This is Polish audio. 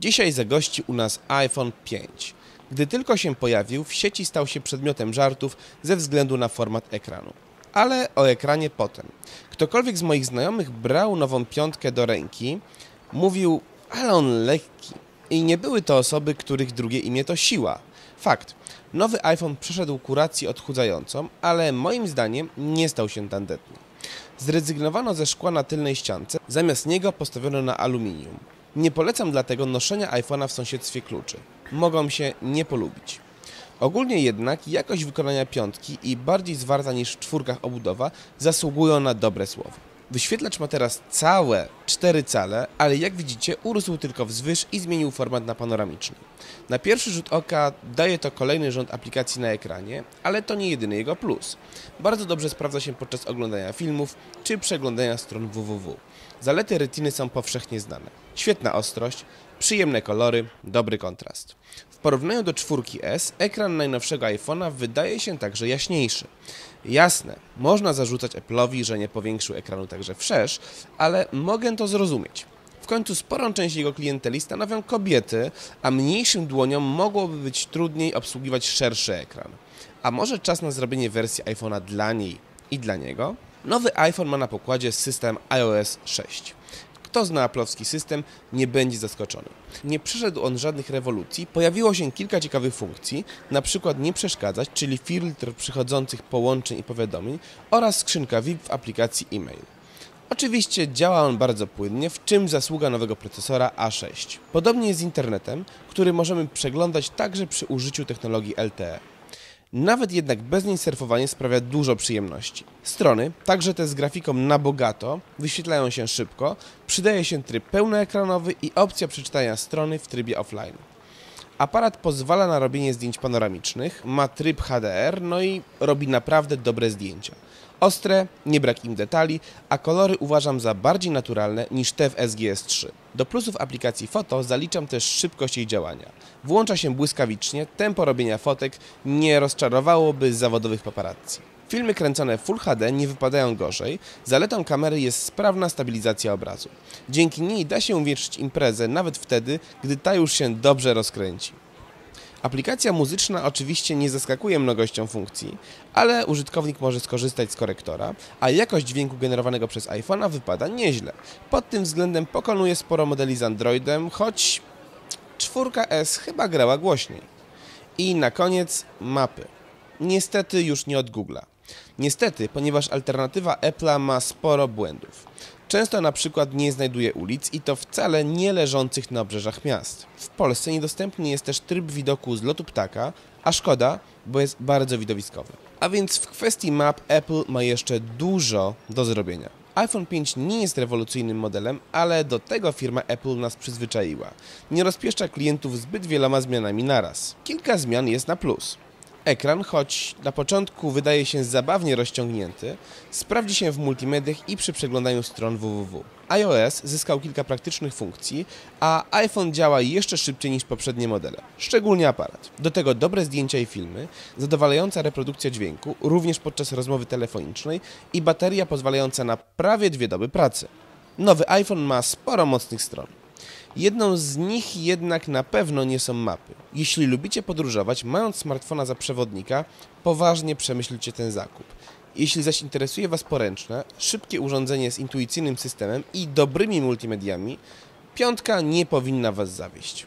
Dzisiaj zagości u nas iPhone 5. Gdy tylko się pojawił, w sieci stał się przedmiotem żartów ze względu na format ekranu. Ale o ekranie potem. Ktokolwiek z moich znajomych brał nową piątkę do ręki, mówił, ale on lekki. I nie były to osoby, których drugie imię to siła. Fakt. Nowy iPhone przeszedł kurację odchudzającą, ale moim zdaniem nie stał się tandetny. Zrezygnowano ze szkła na tylnej ściance, zamiast niego postawiono na aluminium. Nie polecam dlatego noszenia iPhone'a w sąsiedztwie kluczy. Mogą się nie polubić. Ogólnie jednak jakość wykonania piątki i bardziej zwarta niż w czwórkach obudowa zasługują na dobre słowo. Wyświetlacz ma teraz całe 4 cale, ale jak widzicie urósł tylko wzwyż i zmienił format na panoramiczny. Na pierwszy rzut oka daje to kolejny rząd aplikacji na ekranie, ale to nie jedyny jego plus. Bardzo dobrze sprawdza się podczas oglądania filmów czy przeglądania stron www. Zalety retiny są powszechnie znane. Świetna ostrość, przyjemne kolory, dobry kontrast. W porównaniu do 4S ekran najnowszego iPhone'a wydaje się także jaśniejszy. Jasne, można zarzucać Apple'owi, że nie powiększył ekranu także wszerz, ale mogę to zrozumieć. W końcu sporą część jego klienteli stanowią kobiety, a mniejszym dłoniom mogłoby być trudniej obsługiwać szerszy ekran. A może czas na zrobienie wersji iPhone'a dla niej i dla niego? Nowy iPhone ma na pokładzie system iOS 6. Kto zna aplowski system, nie będzie zaskoczony. Nie przeszedł on żadnych rewolucji, pojawiło się kilka ciekawych funkcji, na przykład nie przeszkadzać, czyli filtr przychodzących połączeń i powiadomień oraz skrzynka VIP w aplikacji e-mail. Oczywiście działa on bardzo płynnie, w czym zasługa nowego procesora A6. Podobnie jest z internetem, który możemy przeglądać także przy użyciu technologii LTE. Nawet jednak bez niej surfowanie sprawia dużo przyjemności. Strony, także te z grafiką na bogato, wyświetlają się szybko, przydaje się tryb pełnoekranowy i opcja przeczytania strony w trybie offline. Aparat pozwala na robienie zdjęć panoramicznych, ma tryb HDR, no i robi naprawdę dobre zdjęcia. Ostre, nie brak im detali, a kolory uważam za bardziej naturalne niż te w SGS 3. Do plusów aplikacji Foto zaliczam też szybkość jej działania. Włącza się błyskawicznie, tempo robienia fotek nie rozczarowałoby zawodowych paparazzi. Filmy kręcone w Full HD nie wypadają gorzej, zaletą kamery jest sprawna stabilizacja obrazu. Dzięki niej da się uwierzyć imprezę nawet wtedy, gdy ta już się dobrze rozkręci. Aplikacja muzyczna oczywiście nie zaskakuje mnogością funkcji, ale użytkownik może skorzystać z korektora, a jakość dźwięku generowanego przez iPhone'a wypada nieźle. Pod tym względem pokonuje sporo modeli z Androidem, choć 4S chyba grała głośniej. I na koniec mapy. Niestety już nie od Google'a. Niestety, ponieważ alternatywa Apple'a ma sporo błędów. Często na przykład nie znajduje ulic i to wcale nie leżących na obrzeżach miast. W Polsce niedostępny jest też tryb widoku z lotu ptaka, a szkoda, bo jest bardzo widowiskowy. A więc w kwestii map Apple ma jeszcze dużo do zrobienia. iPhone 5 nie jest rewolucyjnym modelem, ale do tego firma Apple nas przyzwyczaiła. Nie rozpieszcza klientów zbyt wieloma zmianami naraz. Kilka zmian jest na plus. Ekran, choć na początku wydaje się zabawnie rozciągnięty, sprawdzi się w multimediach i przy przeglądaniu stron www. iOS zyskał kilka praktycznych funkcji, a iPhone działa jeszcze szybciej niż poprzednie modele, szczególnie aparat. Do tego dobre zdjęcia i filmy, zadowalająca reprodukcja dźwięku, również podczas rozmowy telefonicznej i bateria pozwalająca na prawie dwie doby pracy. Nowy iPhone ma sporo mocnych stron. Jedną z nich jednak na pewno nie są mapy. Jeśli lubicie podróżować, mając smartfona za przewodnika, poważnie przemyślcie ten zakup. Jeśli zaś interesuje Was poręczne, szybkie urządzenie z intuicyjnym systemem i dobrymi multimediami, piątka nie powinna Was zawieść.